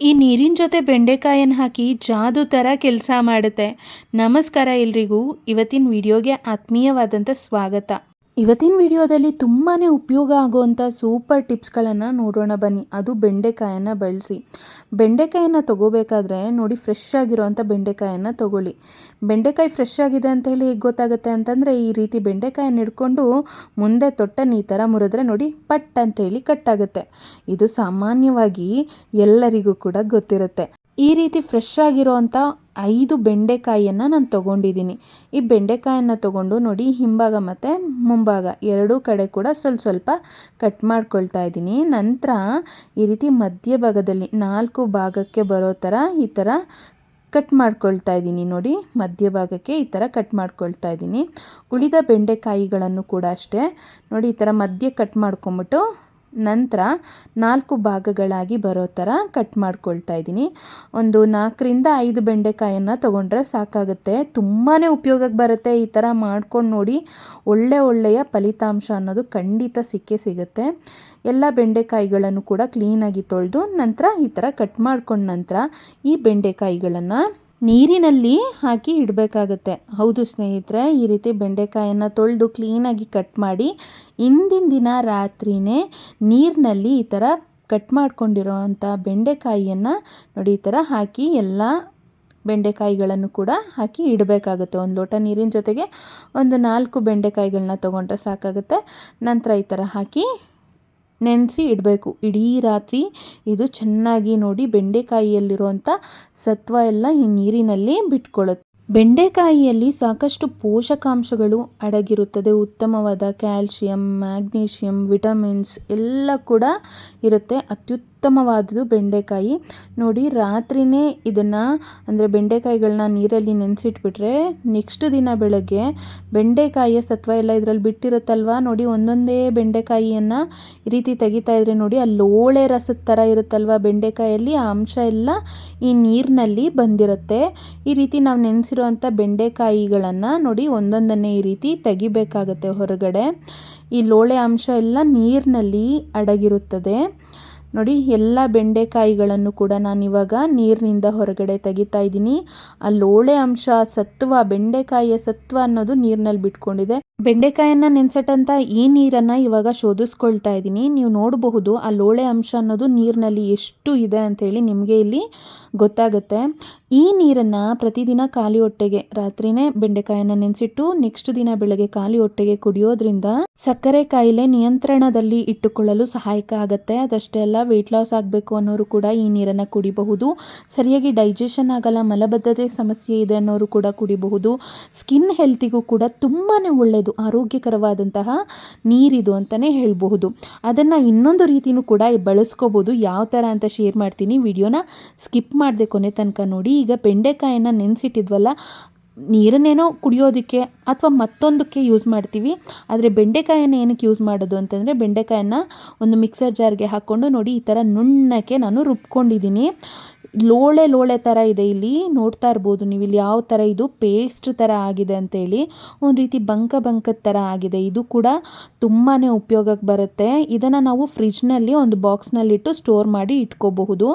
ಈ ನೀರಿನ ಜೊತೆ ಬೆಂಡೆಕಾಯನ್ನು ಹಾಕಿ ಜಾದು ಥರ ಕೆಲಸ ಮಾಡುತ್ತೆ. ನಮಸ್ಕಾರ ಎಲ್ರಿಗೂ. ಇವತ್ತಿನ ವಿಡಿಯೋಗೆ ಆತ್ಮೀಯವಾದಂಥ ಸ್ವಾಗತ. ಇವತ್ತಿನ ವಿಡಿಯೋದಲ್ಲಿ ತುಂಬಾ ಉಪಯೋಗ ಆಗುವಂಥ ಸೂಪರ್ ಟಿಪ್ಸ್ಗಳನ್ನು ನೋಡೋಣ ಬನ್ನಿ. ಅದು ಬೆಂಡೆಕಾಯನ್ನು ಬಳಸಿ. ಬೆಂಡೆಕಾಯನ್ನು ತೊಗೋಬೇಕಾದ್ರೆ ನೋಡಿ ಫ್ರೆಶ್ ಆಗಿರೋವಂಥ ಬೆಂಡೆಕಾಯನ್ನು ತೊಗೊಳ್ಳಿ. ಬೆಂಡೆಕಾಯಿ ಫ್ರೆಶ್ ಆಗಿದೆ ಅಂತ ಹೇಳಿ ಹೇಗೆ ಗೊತ್ತಾಗುತ್ತೆ ಅಂತಂದರೆ ಈ ರೀತಿ ಬೆಂಡೆಕಾಯನ್ನು ಹಿಡ್ಕೊಂಡು ಮುಂದೆ ತೊಟ್ಟನ್ನು ಈ ಥರ ಮುರಿದ್ರೆ ನೋಡಿ ಪಟ್ ಅಂತೇಳಿ ಕಟ್ಟಾಗುತ್ತೆ ಇದು ಸಾಮಾನ್ಯವಾಗಿ ಎಲ್ಲರಿಗೂ ಕೂಡ ಗೊತ್ತಿರುತ್ತೆ. ಈ ರೀತಿ ಫ್ರೆಶ್ ಆಗಿರೋವಂಥ ಐದು ಬೆಂಡೆಕಾಯಿಯನ್ನು ನಾನು ತೊಗೊಂಡಿದ್ದೀನಿ ಈ ಬೆಂಡೆಕಾಯನ್ನು ತೊಗೊಂಡು ನೋಡಿ ಹಿಂಭಾಗ ಮತ್ತು ಮುಂಭಾಗ ಎರಡೂ ಕಡೆ ಕೂಡ ಸ್ವಲ್ಪ ಸ್ವಲ್ಪ ಕಟ್ ಮಾಡ್ಕೊಳ್ತಾ ಇದ್ದೀನಿ ನಂತರ ಈ ರೀತಿ ಮಧ್ಯಭಾಗದಲ್ಲಿ ನಾಲ್ಕು ಭಾಗಕ್ಕೆ ಬರೋ ಥರ ಈ ಥರ ಕಟ್ ಮಾಡ್ಕೊಳ್ತಾ ಇದ್ದೀನಿ ನೋಡಿ. ಮಧ್ಯಭಾಗಕ್ಕೆ ಈ ಥರ ಕಟ್ ಮಾಡ್ಕೊಳ್ತಾ ಇದ್ದೀನಿ ಉಳಿದ ಬೆಂಡೆಕಾಯಿಗಳನ್ನು ಕೂಡ ಅಷ್ಟೇ. ನೋಡಿ ಈ ಥರ ಮಧ್ಯ ಕಟ್ ಮಾಡ್ಕೊಂಬಿಟ್ಟು ನಂತರ ನಾಲ್ಕು ಭಾಗಗಳಾಗಿ ಬರೋ ಥರ ಕಟ್ ಮಾಡ್ಕೊಳ್ತಾ ಇದ್ದೀನಿ. ಒಂದು ನಾಲ್ಕರಿಂದ ಐದು ಬೆಂಡೆಕಾಯನ್ನು ತೊಗೊಂಡ್ರೆ ಸಾಕಾಗುತ್ತೆ. ತುಂಬಾ ಉಪಯೋಗಕ್ಕೆ ಬರುತ್ತೆ ಈ ಥರ ಮಾಡ್ಕೊಂಡು ನೋಡಿ. ಒಳ್ಳೆ ಒಳ್ಳೆಯ ಫಲಿತಾಂಶ ಅನ್ನೋದು ಖಂಡಿತ ಸಿಕ್ಕೇ ಸಿಗುತ್ತೆ. ಎಲ್ಲ ಬೆಂಡೆಕಾಯಿಗಳನ್ನು ಕೂಡ ಕ್ಲೀನಾಗಿ ತೊಳೆದು ನಂತರ ಈ ಥರ ಕಟ್ ಮಾಡ್ಕೊಂಡ ನಂತರ ಈ ಬೆಂಡೆಕಾಯಿಗಳನ್ನು ನೀರಿನಲ್ಲಿ ಹಾಕಿ ಇಡಬೇಕಾಗತ್ತೆ. ಹೌದು ಸ್ನೇಹಿತರೆ, ಈ ರೀತಿ ಬೆಂಡೆಕಾಯನ್ನು ತೊಳೆದು ಕ್ಲೀನಾಗಿ ಕಟ್ ಮಾಡಿ ಇಂದಿನ ದಿನ ರಾತ್ರಿಯೇ ನೀರಿನಲ್ಲಿ ಈ ಥರ ಕಟ್ ಮಾಡ್ಕೊಂಡಿರೋವಂಥ ಬೆಂಡೆಕಾಯಿಯನ್ನು ನೋಡಿ, ಈ ಥರ ಹಾಕಿ ಎಲ್ಲ ಬೆಂಡೆಕಾಯಿಗಳನ್ನು ಕೂಡ ಹಾಕಿ ಇಡಬೇಕಾಗುತ್ತೆ. ಒಂದು ಲೋಟ ನೀರಿನ ಜೊತೆಗೆ ಒಂದು ನಾಲ್ಕು ಬೆಂಡೆಕಾಯಿಗಳನ್ನ ತೊಗೊಂಡ್ರೆ ಸಾಕಾಗುತ್ತೆ. ನಂತರ ಈ ಥರ ಹಾಕಿ ನೆನೆಸಿ ಇಡಬೇಕು. ಇಡೀ ರಾತ್ರಿ ಇದು ಚೆನ್ನಾಗಿ ನೋಡಿ ಬೆಂಡೆಕಾಯಿಯಲ್ಲಿರುವಂಥ ಸತ್ವ ಎಲ್ಲ ಈ ನೀರಿನಲ್ಲಿ ಬಿಟ್ಕೊಳ್ಳುತ್ತೆ. ಬೆಂಡೆಕಾಯಿಯಲ್ಲಿ ಸಾಕಷ್ಟು ಪೋಷಕಾಂಶಗಳು ಅಡಗಿರುತ್ತದೆ. ಉತ್ತಮವಾದ ಕ್ಯಾಲ್ಶಿಯಂ ಮ್ಯಾಗ್ನೀಷಿಯಂ ವಿಟಮಿನ್ಸ್ ಎಲ್ಲ ಕೂಡ ಇರುತ್ತೆ. ಅತ್ಯುತ್ತಮವಾದದ್ದು ಬೆಂಡೆಕಾಯಿ. ನೋಡಿ ರಾತ್ರಿಯೇ ಇದನ್ನು ಅಂದರೆ ಬೆಂಡೆಕಾಯಿಗಳನ್ನ ನೀರಲ್ಲಿ ನೆನೆಸಿಟ್ಬಿಟ್ರೆ ನೆಕ್ಸ್ಟ್ ದಿನ ಬೆಳಗ್ಗೆ ಬೆಂಡೆಕಾಯಿಯ ಸತ್ವ ಎಲ್ಲ ಇದರಲ್ಲಿ ಬಿಟ್ಟಿರುತ್ತಲ್ವ? ನೋಡಿ, ಒಂದೊಂದೇ ಬೆಂಡೆಕಾಯಿಯನ್ನು ಈ ರೀತಿ ತೆಗಿತಾ ಇದ್ರೆ ನೋಡಿ, ಅಲ್ಲಿ ಲೋಳೆ ರಸದ ಥರ ಇರುತ್ತಲ್ವ ಬೆಂಡೆಕಾಯಲ್ಲಿ? ಆ ಅಂಶ ಎಲ್ಲ ಈ ನೀರಿನಲ್ಲಿ ಬಂದಿರುತ್ತೆ. ಈ ರೀತಿ ನಾವು ನೆನೆಸಿರುವಂಥ ಬೆಂಡೆಕಾಯಿಗಳನ್ನು ನೋಡಿ, ಒಂದೊಂದನ್ನೇ ಈ ರೀತಿ ತೆಗಿಬೇಕಾಗತ್ತೆ ಹೊರಗಡೆ. ಈ ಲೋಳೆ ಅಂಶ ಎಲ್ಲ ನೀರಿನಲ್ಲಿ ಅಡಗಿರುತ್ತದೆ. ನೋಡಿ, ಎಲ್ಲ ಬೆಂಡೆಕಾಯಿಗಳನ್ನು ಕೂಡ ನಾನು ಇವಾಗ ನೀರಿನಿಂದ ಹೊರಗಡೆ ತೆಗಿತಾ ಇದ್ದೀನಿ. ಆ ಲೋಳೆ ಅಂಶ ಸತ್ವ, ಬೆಂಡೆಕಾಯಿಯ ಸತ್ವ ಅನ್ನೋದು ನೀರಿನಲ್ಲಿ ಬಿಟ್ಕೊಂಡಿದೆ. ಬೆಂಡೆಕಾಯನ್ನು ನೆನೆಸಟ್ಟಂಥ ಈ ನೀರನ್ನು ಇವಾಗ ಶೋಧಿಸ್ಕೊಳ್ತಾ ಇದ್ದೀನಿ. ನೀವು ನೋಡಬಹುದು ಆ ಲೋಳೆ ಅಂಶ ಅನ್ನೋದು ನೀರಿನಲ್ಲಿ ಎಷ್ಟು ಇದೆ ಅಂಥೇಳಿ ನಿಮಗೆ ಇಲ್ಲಿ ಗೊತ್ತಾಗುತ್ತೆ. ಈ ನೀರನ್ನ ಪ್ರತಿದಿನ ಖಾಲಿ ಹೊಟ್ಟೆಗೆ, ರಾತ್ರಿನೇ ಬೆಂಡೆಕಾಯನ್ನು ನೆನೆಸಿಟ್ಟು ನೆಕ್ಸ್ಟ್ ದಿನ ಬೆಳಗ್ಗೆ ಖಾಲಿ ಹೊಟ್ಟೆಗೆ ಕುಡಿಯೋದ್ರಿಂದ ಸಕ್ಕರೆ ಕಾಯಿಲೆ ನಿಯಂತ್ರಣದಲ್ಲಿ ಇಟ್ಟುಕೊಳ್ಳಲು ಸಹಾಯಕ ಆಗುತ್ತೆ. ಅದಷ್ಟೇ ಅಲ್ಲ ವೆಯ್ಟ್ ಲಾಸ್ ಆಗಬೇಕು ಅನ್ನೋರು ಕೂಡ ಈ ನೀರನ್ನು ಕುಡಿಬಹುದು. ಸರಿಯಾಗಿ ಡೈಜೆಷನ್ ಆಗಲ್ಲ, ಮಲಬದ್ಧತೆ ಸಮಸ್ಯೆ ಇದೆ ಅನ್ನೋರು ಕೂಡ ಕುಡಿಬಹುದು. ಸ್ಕಿನ್ ಹೆಲ್ತಿಗೂ ಕೂಡ ತುಂಬಾ ಒಳ್ಳೆಯದು ಆರೋಗ್ಯಕರವಾದಂತಹ ನೀರಿದು ಅಂತಲೇ ಹೇಳಬಹುದು. ಅದನ್ನು ಇನ್ನೊಂದು ರೀತಿಯೂ ಕೂಡ ಬಳಸ್ಕೋಬೋದು ಯಾವ ಥರ ಅಂತ ಶೇರ್ ಮಾಡ್ತೀನಿ. ವಿಡಿಯೋನ ಸ್ಕಿಪ್ ಮಾಡಿದೆ ಕೊನೆ ತನಕ ನೋಡಿ. ಈಗ ಬೆಂಡೆಕಾಯನ್ನು ನೆನೆಸಿಟ್ಟಿದ್ವಲ್ಲ ನೀರನ್ನೇನೋ ಕುಡಿಯೋದಕ್ಕೆ ಅಥವಾ ಮತ್ತೊಂದಕ್ಕೆ ಯೂಸ್ ಮಾಡ್ತೀವಿ. ಆದರೆ ಬೆಂಡೆಕಾಯನ್ನು ಏನಕ್ಕೆ ಯೂಸ್ ಮಾಡೋದು ಅಂತಂದರೆ ಬೆಂಡೆಕಾಯನ್ನು ಒಂದು ಮಿಕ್ಸರ್ ಜಾರ್ಗೆ ಹಾಕ್ಕೊಂಡು ನೋಡಿ ಈ ಥರ ನುಣ್ಣಕ್ಕೆ ನಾನು ರುಬ್ಕೊಂಡಿದ್ದೀನಿ. ಲೋಳೆ ಲೋಳೆ ಥರ ಇದೆ ಇಲ್ಲಿ, ನೋಡ್ತಾ ಇರ್ಬೋದು ನೀವು ಇಲ್ಲಿ ಯಾವ ಥರ ಇದು ಪೇಸ್ಟ್ ಥರ ಆಗಿದೆ ಅಂತೇಳಿ. ಒಂದು ರೀತಿ ಬಂಕ ಬಂಕದ ಥರ ಆಗಿದೆ. ಇದು ಕೂಡ ತುಂಬಾ ಉಪಯೋಗಕ್ಕೆ ಬರುತ್ತೆ. ಇದನ್ನು ನಾವು ಫ್ರಿಜ್ನಲ್ಲಿ ಒಂದು ಬಾಕ್ಸ್ನಲ್ಲಿಟ್ಟು ಸ್ಟೋರ್ ಮಾಡಿ ಇಟ್ಕೋಬಹುದು.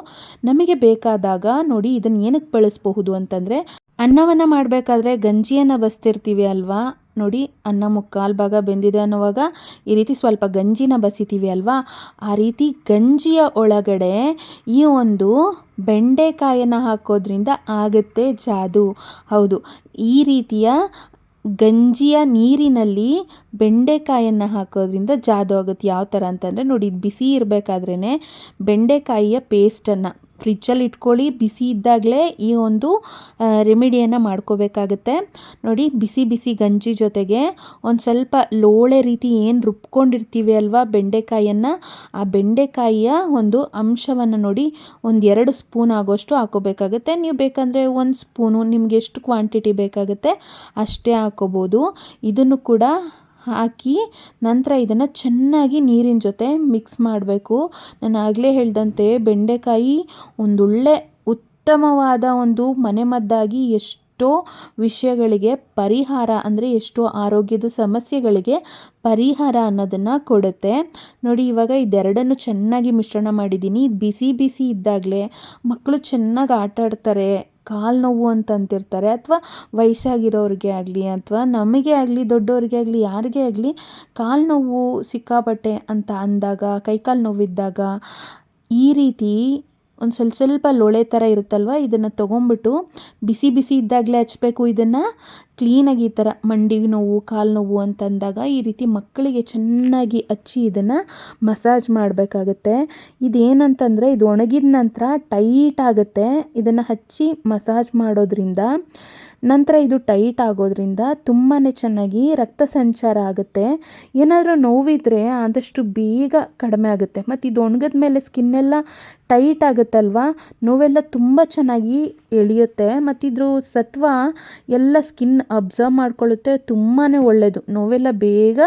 ನಮಗೆ ಬೇಕಾದಾಗ ನೋಡಿ ಇದನ್ನು ಏನಕ್ಕೆ ಬಳಸಬಹುದು ಅಂತಂದರೆ ಅನ್ನವನ್ನು ಮಾಡಬೇಕಾದ್ರೆ ಗಂಜಿಯನ್ನು ಬಸ್ತಿರ್ತೀವಿ ಅಲ್ವಾ? ನೋಡಿ, ಅನ್ನ ಮುಕ್ಕಾಲು ಭಾಗ ಬೆಂದಿದೆ ಅನ್ನುವಾಗ ಈ ರೀತಿ ಸ್ವಲ್ಪ ಗಂಜಿನ ಬಸಿತೀವಿ ಅಲ್ವಾ? ಆ ರೀತಿ ಗಂಜಿಯ ಒಳಗಡೆ ಈ ಒಂದು ಬೆಂಡೆಕಾಯನ್ನು ಹಾಕೋದ್ರಿಂದ ಆಗುತ್ತೆ ಜಾದು. ಹೌದು, ಈ ರೀತಿಯ ಗಂಜಿಯ ನೀರಿನಲ್ಲಿ ಬೆಂಡೆಕಾಯನ್ನು ಹಾಕೋದ್ರಿಂದ ಜಾದು ಆಗುತ್ತೆ. ಯಾವ ಥರ ಅಂತಂದರೆ ನೋಡಿ ಬಿಸಿ ಇರಬೇಕಾದ್ರೇ ಬೆಂಡೆಕಾಯಿಯ ಪೇಸ್ಟನ್ನು ಫ್ರಿಜ್ಜಲ್ಲಿ ಇಟ್ಕೊಳ್ಳಿ. ಬಿಸಿ ಇದ್ದಾಗಲೇ ಈ ಒಂದು ರೆಮಿಡಿಯನ್ನು ಮಾಡ್ಕೋಬೇಕಾಗುತ್ತೆ. ನೋಡಿ, ಬಿಸಿ ಬಿಸಿ ಗಂಜಿ ಜೊತೆಗೆ ಒಂದು ಸ್ವಲ್ಪ ಲೋಳೆ ರೀತಿ ಏನು ರುಬ್ಕೊಂಡಿರ್ತೀವಿ ಅಲ್ವಾ ಬೆಂಡೆಕಾಯಿಯನ್ನು ಆ ಬೆಂಡೆಕಾಯಿಯ ಒಂದು ಅಂಶವನ್ನು ನೋಡಿ ಒಂದು ಎರಡು ಸ್ಪೂನ್ ಆಗೋಷ್ಟು ಹಾಕೋಬೇಕಾಗುತ್ತೆ. ನೀವು ಬೇಕಂದರೆ ಒಂದು ಸ್ಪೂನು, ನಿಮ್ಗೆ ಎಷ್ಟು ಕ್ವಾಂಟಿಟಿ ಬೇಕಾಗುತ್ತೆ ಅಷ್ಟೇ ಹಾಕೋಬೋದು. ಇದನ್ನು ಕೂಡ ಹಾಕಿ ನಂತರ ಇದನ್ನು ಚೆನ್ನಾಗಿ ನೀರಿನ ಜೊತೆ ಮಿಕ್ಸ್ ಮಾಡಬೇಕು. ನಾನು ಆಗಲೇ ಹೇಳಿದಂತೆ ಬೆಂಡೆಕಾಯಿ ಒಂದೊಳ್ಳೆ ಉತ್ತಮವಾದ ಒಂದು ಮನೆಮದ್ದಾಗಿ ಎಷ್ಟು ವಿಷಯಗಳಿಗೆ ಪರಿಹಾರ ಅಂದರೆ ಎಷ್ಟೋ ಆರೋಗ್ಯದ ಸಮಸ್ಯೆಗಳಿಗೆ ಪರಿಹಾರ ಅನ್ನೋದನ್ನು ಕೊಡುತ್ತೆ. ನೋಡಿ ಇವಾಗ ಇದೆರಡನ್ನು ಚೆನ್ನಾಗಿ ಮಿಶ್ರಣ ಮಾಡಿದ್ದೀನಿ. ಬಿಸಿ ಬಿಸಿ ಇದ್ದಾಗಲೇ ಮಕ್ಕಳು ಚೆನ್ನಾಗಿ ಆಟ ಆಡ್ತಾರೆ ಕಾಲು ನೋವು ಅಂತ ಅಂತಿರ್ತಾರೆ ಅಥವಾ ವಯಸ್ಸಾಗಿರೋರಿಗೆ ಆಗಲಿ ಅಥವಾ ನಮಗೆ ಆಗಲಿ ದೊಡ್ಡವ್ರಿಗೆ ಆಗಲಿ, ಯಾರಿಗೇ ಆಗಲಿ ಕಾಲು ನೋವು ಸಿಕ್ಕಾಪಟ್ಟೆ ಅಂತ ಅಂದಾಗ, ಕೈಕಾಲು ನೋವಿದ್ದಾಗ ಈ ರೀತಿ ಒಂದು ಸ್ವಲ್ಪ ಸ್ವಲ್ಪ ಲೋಳೆ ಥರ ಇರುತ್ತಲ್ವ? ಇದನ್ನು ತೊಗೊಂಬಿಟ್ಟು ಬಿಸಿ ಬಿಸಿ ಇದ್ದಾಗಲೇ ಹಚ್ಚಬೇಕು ಇದನ್ನು ಕ್ಲೀನಾಗಿ ಈ ಥರ ಮಂಡಿ ನೋವು, ಕಾಲು ನೋವು ಅಂತಂದಾಗ ಈ ರೀತಿ ಮಕ್ಕಳಿಗೆ ಚೆನ್ನಾಗಿ ಹಚ್ಚಿ ಇದನ್ನು ಮಸಾಜ್ ಮಾಡಬೇಕಾಗತ್ತೆ. ಇದೇನಂತಂದರೆ ಇದು ಒಣಗಿದ ನಂತರ ಟೈಟ್ ಆಗುತ್ತೆ. ಇದನ್ನು ಹಚ್ಚಿ ಮಸಾಜ್ ಮಾಡೋದ್ರಿಂದ, ನಂತರ ಇದು ಟೈಟ್ ಆಗೋದ್ರಿಂದ ತುಂಬಾ ಚೆನ್ನಾಗಿ ರಕ್ತ ಸಂಚಾರ ಆಗುತ್ತೆ. ಏನಾದರೂ ನೋವಿದ್ರೆ ಆದಷ್ಟು ಬೇಗ ಕಡಿಮೆ ಆಗುತ್ತೆ. ಮತ್ತು ಇದು ಒಣಗಿದ ಮೇಲೆ ಸ್ಕಿನ್ನೆಲ್ಲ ಟೈಟ್ ಆಗುತ್ತಲ್ವ? ನೋವೆಲ್ಲ ತುಂಬ ಚೆನ್ನಾಗಿ ಎಳೆಯುತ್ತೆ. ಮತ್ತು ಇದ್ರ ಸತ್ವ ಎಲ್ಲ ಸ್ಕಿನ್ ಅಬ್ಸರ್ವ್ ಮಾಡ್ಕೊಳ್ಳುತ್ತೆ ತುಂಬಾ ಒಳ್ಳೆಯದು ನೋವೆಲ್ಲ ಬೇಗ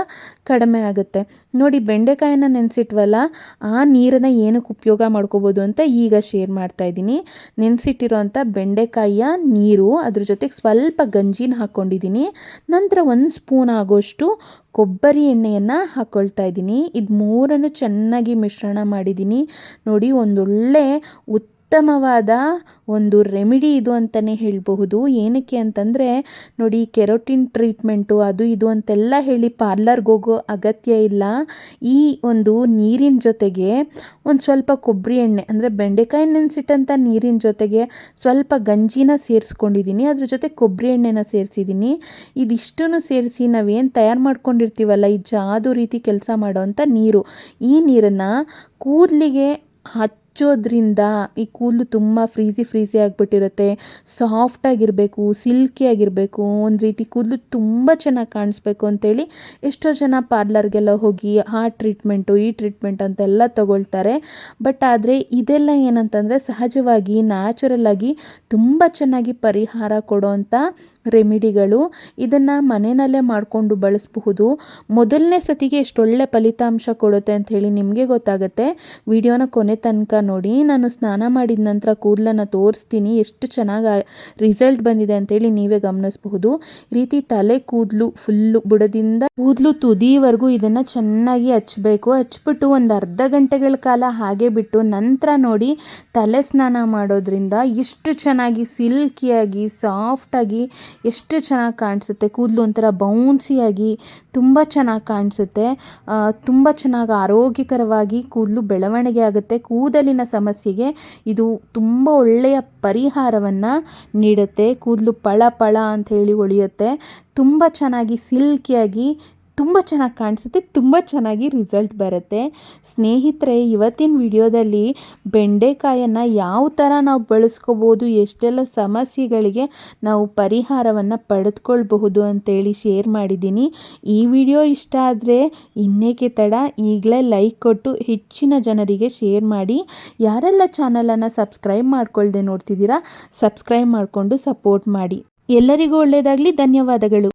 ಕಡಿಮೆ ಆಗುತ್ತೆ. ನೋಡಿ, ಬೆಂಡೆಕಾಯನ್ನ ನೆನೆಸಿಟ್ವಲ್ಲ, ಆ ನೀರನ್ನು ಏನಕ್ಕೆ ಉಪಯೋಗ ಮಾಡ್ಕೋಬೋದು ಅಂತ ಈಗ ಶೇರ್ ಮಾಡ್ತಾ ಇದ್ದೀನಿ. ನೆನೆಸಿಟ್ಟಿರೋಂಥ ಬೆಂಡೆಕಾಯಿಯ ನೀರು ಅದ್ರ ಜೊತೆಗೆ ಸ್ವಲ್ಪ ಗಂಜಿನ ಹಾಕ್ಕೊಂಡಿದ್ದೀನಿ. ನಂತರ ಒಂದು ಸ್ಪೂನ್ ಆಗೋಷ್ಟು ಕೊಬ್ಬರಿ ಎಣ್ಣೆಯನ್ನು ಹಾಕ್ಕೊಳ್ತಾ ಇದ್ದೀನಿ. ಇದು ಮೂರನ್ನು ಚೆನ್ನಾಗಿ ಮಿಶ್ರಣ ಮಾಡಿದ್ದೀನಿ. ನೋಡಿ, ಒಂದೊಳ್ಳೆ ಉತ್ತಮವಾದ ಒಂದು ರೆಮಿಡಿ ಇದು ಅಂತಲೇ ಹೇಳಬಹುದು. ಏನಕ್ಕೆ ಅಂತಂದರೆ, ನೋಡಿ ಕೆರೋಟಿನ್ ಟ್ರೀಟ್ಮೆಂಟು ಅದು ಇದು ಅಂತೆಲ್ಲ ಹೇಳಿ ಪಾರ್ಲರ್ಗೆ ಹೋಗೋ ಅಗತ್ಯ ಇಲ್ಲ. ಈ ಒಂದು ನೀರಿನ ಜೊತೆಗೆ ಒಂದು ಸ್ವಲ್ಪ ಕೊಬ್ಬರಿ ಎಣ್ಣೆ, ಅಂದರೆ ಬೆಂಡೆಕಾಯಿ ನೆನೆಸಿಟ್ಟಂಥ ನೀರಿನ ಜೊತೆಗೆ ಸ್ವಲ್ಪ ಗಂಜಿನ ಸೇರಿಸ್ಕೊಂಡಿದ್ದೀನಿ ಅದ್ರ ಜೊತೆ ಕೊಬ್ಬರಿ ಎಣ್ಣೆನ ಸೇರಿಸಿದ್ದೀನಿ ಇದಿಷ್ಟನ್ನು ಸೇರಿಸಿ ನಾವೇನು ತಯಾರು ಮಾಡ್ಕೊಂಡಿರ್ತೀವಲ್ಲ, ಈ ಜಾದು ರೀತಿ ಕೆಲಸ ಮಾಡೋವಂಥ ನೀರು. ಈ ನೀರನ್ನು ಕೂದಲಿಗೆ ಹಚ್ಚೋದ್ರಿಂದ ಈ ಕೂದಲು ತುಂಬ ಫ್ರೀಸಿ ಫ್ರೀಸಿ ಆಗಿಬಿಟ್ಟಿರುತ್ತೆ. ಸಾಫ್ಟಾಗಿರಬೇಕು ಸಿಲ್ಕಿಯಾಗಿರಬೇಕು ಒಂದು ರೀತಿ ಕೂದಲು ತುಂಬ ಚೆನ್ನಾಗಿ ಕಾಣಿಸ್ಬೇಕು ಅಂತೇಳಿ ಎಷ್ಟೋ ಜನ ಪಾರ್ಲರ್ಗೆಲ್ಲ ಹೋಗಿ ಆ ಟ್ರೀಟ್ಮೆಂಟು ಈ ಟ್ರೀಟ್ಮೆಂಟ್ ಅಂತೆಲ್ಲ ತಗೊಳ್ತಾರೆ. ಬಟ್ ಆದರೆ ಇದೆಲ್ಲ ಏನಂತಂದರೆ ಸಹಜವಾಗಿ ನ್ಯಾಚುರಲ್ ಆಗಿ ತುಂಬ ಚೆನ್ನಾಗಿ ಪರಿಹಾರ ಕೊಡೋವಂಥ ರೆಮಿಡಿಗಳು ಇದನ್ನು ಮನೆಯಲ್ಲೇ ಮಾಡಿಕೊಂಡು ಬಳಸಬಹುದು. ಮೊದಲನೇ ಸತಿಗೆ ಎಷ್ಟೊಳ್ಳೆ ಫಲಿತಾಂಶ ಕೊಡುತ್ತೆ ಅಂತ ಹೇಳಿ ನಿಮಗೆ ಗೊತ್ತಾಗುತ್ತೆ. ವಿಡಿಯೋನ ಕೊನೆ ತನಕ ನೋಡಿ, ನಾನು ಸ್ನಾನ ಮಾಡಿದ ನಂತರ ಕೂದಲನ್ನು ತೋರಿಸ್ತೀನಿ, ಎಷ್ಟು ಚೆನ್ನಾಗಿ ರಿಸಲ್ಟ್ ಬಂದಿದೆ ಅಂತೇಳಿ ನೀವೇ ಗಮನಿಸಬಹುದು. ರೀತಿ ತಲೆ ಕೂದಲು ಫುಲ್ಲು ಬುಡದಿಂದ ಕೂದಲು ತುದಿವರೆಗೂ ಇದನ್ನು ಚೆನ್ನಾಗಿ ಹಚ್ಚಬೇಕು ಹಚ್ಬಿಟ್ಟು ಒಂದು ಅರ್ಧ ಗಂಟೆಗಳ ಕಾಲ ಹಾಗೆ ಬಿಟ್ಟು ನಂತರ ನೋಡಿ ತಲೆ ಸ್ನಾನ ಮಾಡೋದ್ರಿಂದ ಎಷ್ಟು ಚೆನ್ನಾಗಿ ಸಿಲ್ಕಿಯಾಗಿ, ಸಾಫ್ಟಾಗಿ ಎಷ್ಟು ಚೆನ್ನಾಗಿ ಕಾಣಿಸುತ್ತೆ. ಕೂದಲು ಒಂಥರ ಬೌನ್ಸಿಯಾಗಿ ತುಂಬ ಚೆನ್ನಾಗಿ ಕಾಣಿಸುತ್ತೆ. ತುಂಬ ಚೆನ್ನಾಗಿ ಆರೋಗ್ಯಕರವಾಗಿ ಕೂದಲು ಬೆಳವಣಿಗೆ ಆಗುತ್ತೆ. ಕೂದಲಿನ ಸಮಸ್ಯೆಗೆ ಇದು ತುಂಬ ಒಳ್ಳೆಯ ಪರಿಹಾರವನ್ನು ನೀಡುತ್ತೆ. ಕೂದಲು ಪಳ ಪಳ ಅಂತ ಹೇಳಿ ಹೊಳೆಯುತ್ತೆ ತುಂಬ ಚೆನ್ನಾಗಿ ಸಿಲ್ಕಿಯಾಗಿ ತುಂಬ ಚೆನ್ನಾಗಿ ಕಾಣಿಸುತ್ತೆ, ತುಂಬ ಚೆನ್ನಾಗಿ ರಿಸಲ್ಟ್ ಬರುತ್ತೆ. ಸ್ನೇಹಿತರೆ, ಇವತ್ತಿನ ವಿಡಿಯೋದಲ್ಲಿ ಬೆಂಡೆಕಾಯನ್ನು ಯಾವ ಥರ ನಾವು ಬಳಸ್ಕೋಬೋದು, ಎಷ್ಟೆಲ್ಲ ಸಮಸ್ಯೆಗಳಿಗೆ ನಾವು ಪರಿಹಾರವನ್ನು ಪಡೆದುಕೊಳ್ಬಹುದು ಅಂತೇಳಿ ಶೇರ್ ಮಾಡಿದ್ದೀನಿ. ಈ ವಿಡಿಯೋ ಇಷ್ಟ ಆದರೆ ಇನ್ನೇಕೆ ತಡ, ಈಗಲೇ ಲೈಕ್ ಕೊಟ್ಟು ಹೆಚ್ಚಿನ ಜನರಿಗೆ ಶೇರ್ ಮಾಡಿ. ಯಾರೆಲ್ಲ ಚಾನಲನ್ನು ಸಬ್ಸ್ಕ್ರೈಬ್ ಮಾಡ್ಕೊಳ್ದೆ ನೋಡ್ತಿದ್ದೀರಾ ಸಬ್ಸ್ಕ್ರೈಬ್ ಮಾಡಿಕೊಂಡು ಸಪೋರ್ಟ್ ಮಾಡಿ. ಎಲ್ಲರಿಗೂ ಒಳ್ಳೆಯದಾಗಲಿ ಧನ್ಯವಾದಗಳು.